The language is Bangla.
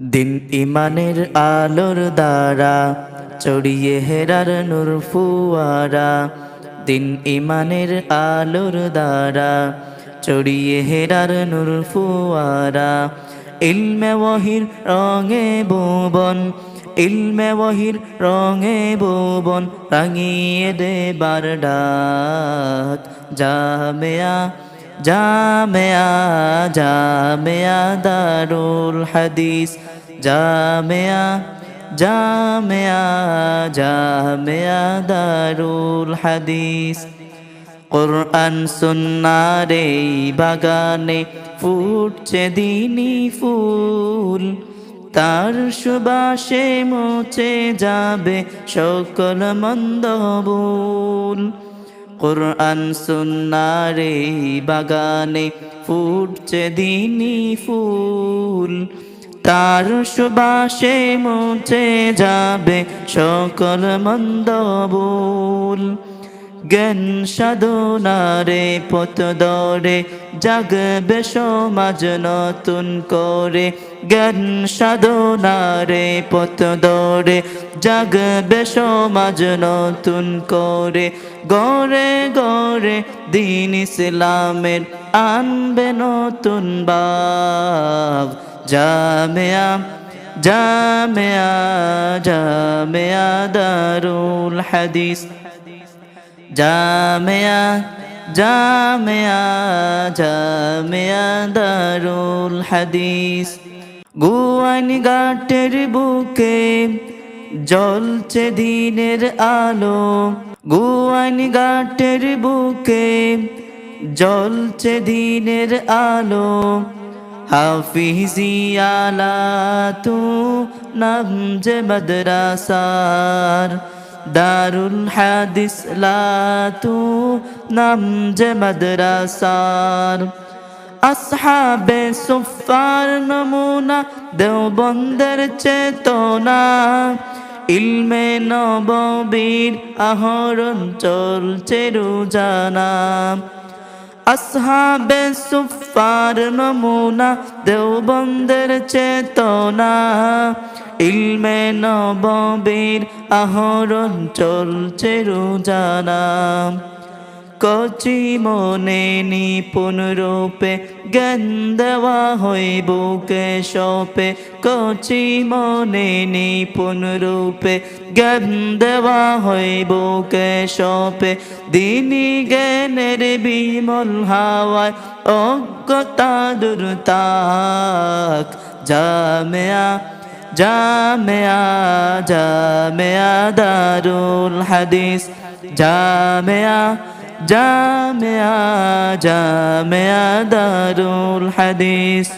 দিন ইমানের আলোর দ্বারা, চড়িয়ে হেরার নূর ফুয়ারা। দিন ইমানের আলোর দ্বারা, চড়িয়ে হেরার নূর ফুয়ারা। ইলমে ওয়াহির রঙে ভুবন, ইলমে ওয়াহির রঙে ভুবন, রাঙিয়ে দেবার ডাক, জামেয়া জামেয়া জামেয়া দারুল হাদিস, জামেয়া জামেয়া জামেয়া দারুল হাদিস। কোরআন সুন্নার বাগানে ফুটছে দিনী ফুল, তার সুবাসে মুছে যাবে সকল মন্দবুল কোরআন সুন্নারে বাগানে ফুটছে দিনই ফুল তার সুবাসে মুছে যাবে সকল মন্দবুল জ্ঞান সাধনারে পথ দরে জাগবে সমাজ নতুন করে। জ্ঞান সাধনারে পথ দরে জাগবে সমাজ নতুন করে। গড়ে গড়ে দিন ইসলামের আনবে নতুন বাব জামেয়া জামেয়া জামেয়া দারুল হাদিস। জামেয়া জামেয়া জামেয়া দারুল হাদিস। গুয়ান ঘাটের বুকে জ্বলছে দিনের আলো। গুয়ান ঘাটের বুকে জ্বলছে দিনের আলো। হাফিজিয়ালা তু নাম যে মাদ্রাসার দারুল হাদিস, লাতু নাম যে মাদ্রাসার। আসহাবে সুফার নমুনা দেওবন্দের চেতনা। ইলমে নববীর আহরণ চলছে রোজানা। আসহাবে সুফার নমুনা দেওবন্দের চেতনা। ইলমে নববীর আহরণ চলছে রোজানা। কচি মনে নিপুণ রূপে জ্ঞান দেওয়া হইবুকে সপে। কচি মনে নিপুণ রূপে জ্ঞান দেওয়া হইবুকে সপে। দিনী জ্ঞানের বিমল হাওয়ায় অজ্ঞতা দুর্তাক। জামেয়া জামেয়া জামেয়া দারুল হাদিস। জামেয়া জামেয়া জামেয়া দারুল হাদিস।